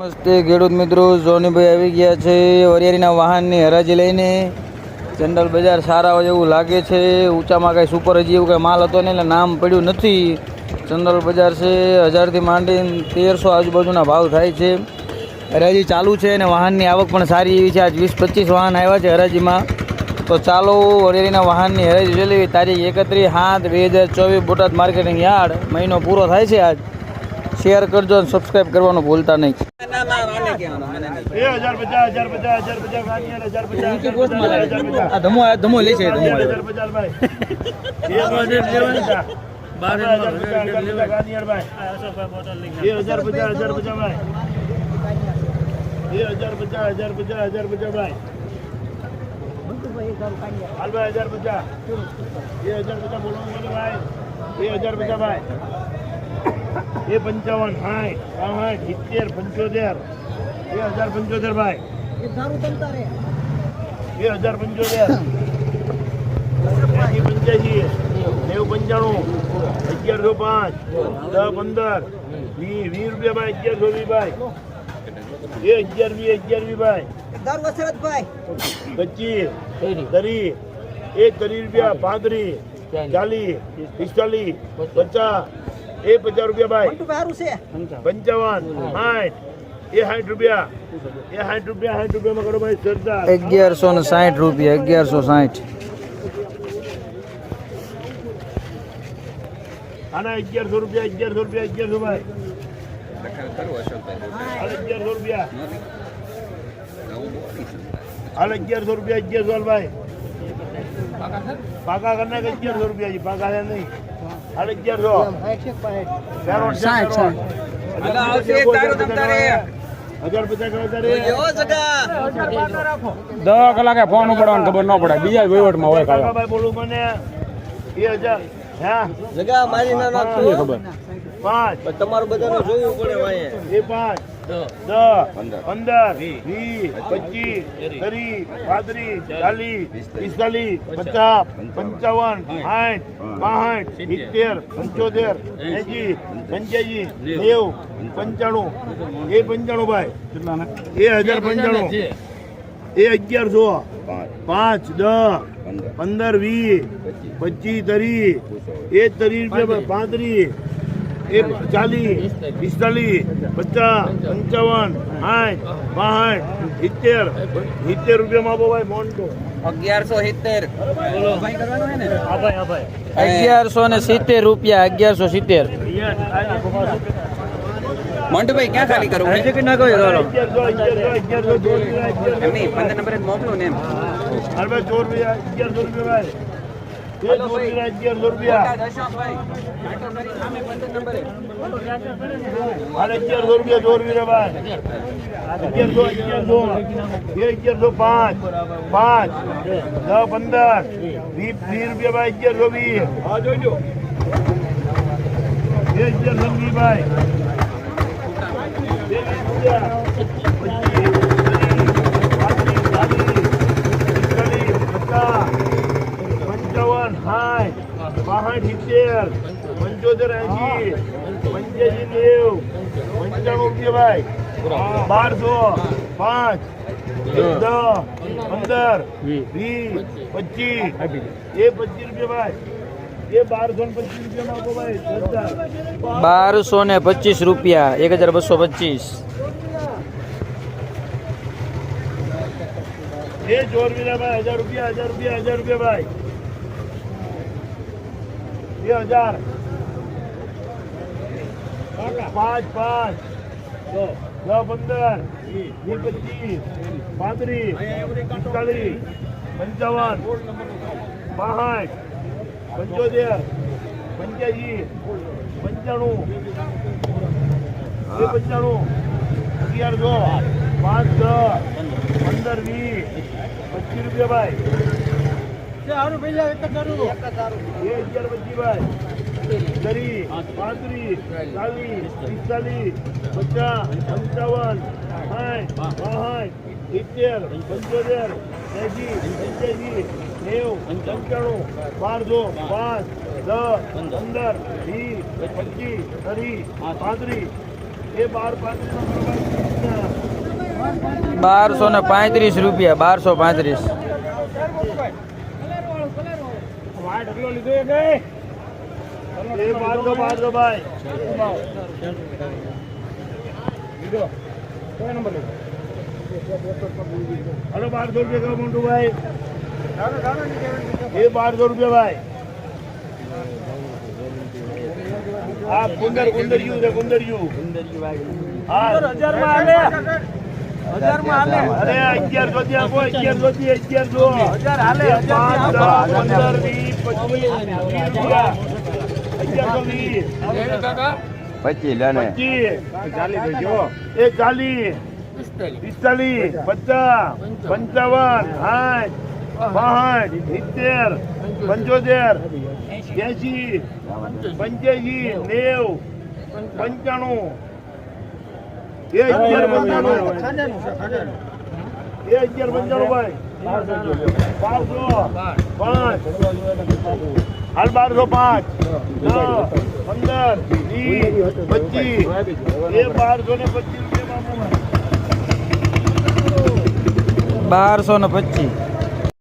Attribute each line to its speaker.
Speaker 1: નમસ્તે ખેડૂત મિત્રો, સોનીભાઈ આવી ગયા છે વરિયાળીના વાહનની હરાજી લઈને. જનરલ બજાર સારા હોય એવું લાગે છે, ઊંચામાં કાંઈ સુપર હજી એવું કાંઈ માલ હતો નહીં, એટલે નામ પડ્યું નથી. જનરલ બજાર છે, હજારથી માંડીને તેરસો આજુબાજુના ભાવ થાય છે. હરાજી ચાલુ છે અને વાહનની આવક પણ સારી એવી છે. આજ વીસ પચીસ વાહન આવ્યા છે હરાજીમાં. તો ચાલો, વરિયાળીના વાહનની હરાજી જોઈ લેવી તારીખ એકત્રીસ સાત બે હજાર ચોવીસ, બોટાદ માર્કેટિંગ યાર્ડ. મહિનો પૂરો થાય છે આજ. શેર કરજો અને સબસ્ક્રાઈબ કરવાનું ભૂલતા નહીં. ધમો ધમો લે છે.
Speaker 2: બે હજાર પચાસ, બોલો ભાઈ. બે હજાર પચાસ ભાઈ. બે પંચાવન સાઠ સિત્તેર પંચોતેર. બે હજાર પંચોતેર ભાઈ. બે હજાર પંચોતેર. એસી પંચ્યાસી નેવું પંચાણું અગિયારસો પાંચ દસ પંદર વીસ વીસ રૂપિયા ભાઈ અગિયારસો વી ભાઈ. એ અગિયાર વી અગિયાર વી ભાઈ. પચીસ તરી એક તરી રૂપિયા પાંત્રીસ ચાલીસ પિસ્તાલીસ પચાસ એ પચાસ રૂપિયા ભાઈ. પંચાવન. સાઠ એ સાઠ રૂપિયા. એ સાઠ રૂપિયા સાઠ રૂપિયામાં કરો ભાઈ સરદાર.
Speaker 1: અગિયારસો ને સાઠ રૂપિયા અગિયારસો સાઠ.
Speaker 2: આના અગિયારસો રૂપિયા અગિયારસો રૂપિયા અગિયારસો ભાઈ. અગિયારસો રૂપિયા. હાલ અગિયારસો રૂપિયા અગિયારસો ભાઈ. પાકા કરના કે અગિયારસો રૂપિયા પાકા નહીં?
Speaker 3: દસ કલાકે ફોન ઉપાડવાની ખબર ન પડે. બીજા વહીવટમાં હોય
Speaker 2: ભાઈ બોલું મને. એ હજાર.
Speaker 1: જગા મારી ના
Speaker 3: ખબર.
Speaker 2: પાંચ.
Speaker 1: તમારું બધા જોવું પડે
Speaker 2: એ પાંચ. દસ પંદર વીસ. પચીસ ત્રીસ પાંત્રીસ ચાલીસ. પિસ્તાલીસ. પચાસ. પંચાવન. સાઠ બાસઠ સિત્તેર. પંચોતેર એસી પંચ્યાસી નેવું. પંચાણું. એ પંચાણું ભાઈ. એ હજાર પંચાણું. એ અગિયારસો પાંચ. દસ. પંદર. વીસ. પચીસ. ત્રીસ. એ ત્રીસ રૂપિયા પાંત્રીસ. એ ચાલીસ પિસ્તાલીસ પચાસ પંચાવન સાઠ બાસઠ સિત્તેર સિત્તેર રૂપિયામાં આપો ભાઈ મોન્ટો
Speaker 1: અગિયારસો સિત્તેર
Speaker 2: આભાઈ આભાઈ
Speaker 1: અગિયારસો ને સિત્તેર રૂપિયા અગિયારસો સિત્તેર
Speaker 4: મોન્ટુભાઈ ક્યાં ખાલી કરવું
Speaker 2: અગિયારસો અગિયારસો અગિયારસો ચોર રૂપિયા
Speaker 4: એમની પંદર નંબરે જ મોકલું ને એમ
Speaker 2: અરે ભાઈ ચોર રૂપિયા અગિયારસો રૂપિયા ભાઈ એ ચોર રૂપિયા અગિયારસો રૂપિયા રૂપિયા ભાઈ. અગિયારસો અગિયારસો. બે અગિયારસો પાંચ. પાંચ. દસ પંદર. વીસ વીસ રૂપિયા ભાઈ અગિયારસો વીસ. બે અગિયારસો વીસ ભાઈ બે વીસ રૂપિયા પચીસ, ત્રીસ, પાંત્રીસ, ચાલીસ, પિસ્તાલીસ, પચાસ, પંચાવન સાઠ સિત્તેર પંચોતેર એસી પંચ્યાસી નેવ પંચાણું રૂપિયા ભાઈ. બારસો પાંચ દસ પંદર વીસ. પચીસ. એ પચીસ રૂપિયા ભાઈ. એ બારસો ને પચીસ રૂપિયામાં આપો ભાઈ સરદાર.
Speaker 1: બારસો ને પચીસ રૂપિયા એક હજાર બસો પચીસ.
Speaker 2: એ વીરા ભાઈ હજાર રૂપિયા હજાર રૂપિયા હજાર રૂપિયા ભાઈ. બે હજાર. પાંચ પાંચ. દસ, પંદર. વીસ પચીસ પાંત્રીસ. પિસ્તાલીસ પંચાવન. બાસઠ. પંચોતેર. પંચ્યાસી. પંચાણું. બે પંચાણું. અગિયારસો પાંચ, દસ. પંદર, વીસ. પચીસ રૂપિયા ભાઈ. એ અગિયાર પચીસ ભાઈ ત્રીસ પાંત્રીસ ચાલીસ પિસ્તાલીસ પચાસ પંચાવન સાઠ બાસઠ સિત્તેર પંચોતેર એસી પંચ્યાસી નેવું પંચાણું બારસો પાંચ દસ પંદર વીસ પચીસ ત્રીસ પાંત્રીસ. એ બાર પાંત્રીસ
Speaker 1: બારસો ને પાંત્રીસ રૂપિયા બારસો પાંત્રીસ.
Speaker 3: ઢગલો લીધો એ
Speaker 2: એ બારસો બારસો ભાઈ.
Speaker 3: લીધો. કયો નંબર લીધો?
Speaker 2: હલો બારસો રૂપિયા કહો મોટું ભાઈ. એ બારસો રૂપિયા ભાઈ. હા કુંદર કુંદરિયું છે કુંદરિયું હા. અરે અગિયારસો થી આપો અગિયારસો થી અગિયારસો પાંચ દસ પંદર વીસ પચીસ અગિયાર વીસ. પચીસ એ ચાલીસ. પિસ્તાલીસ પચાસ પંચાવન સાઠ બાસઠ સિત્તેર પંચોતેર એસી પંચ્યાસી નેવ પંચાણું એ અગિયાર પંચાણું એ અગિયાર પંચાણું ભાઈ. બારસો. પાંચ. હાલ બારસો પાંચ. દસ પંદર. વીસ. પચીસ. એ બારસો ને પચીસ
Speaker 1: બારસો ને પચીસ.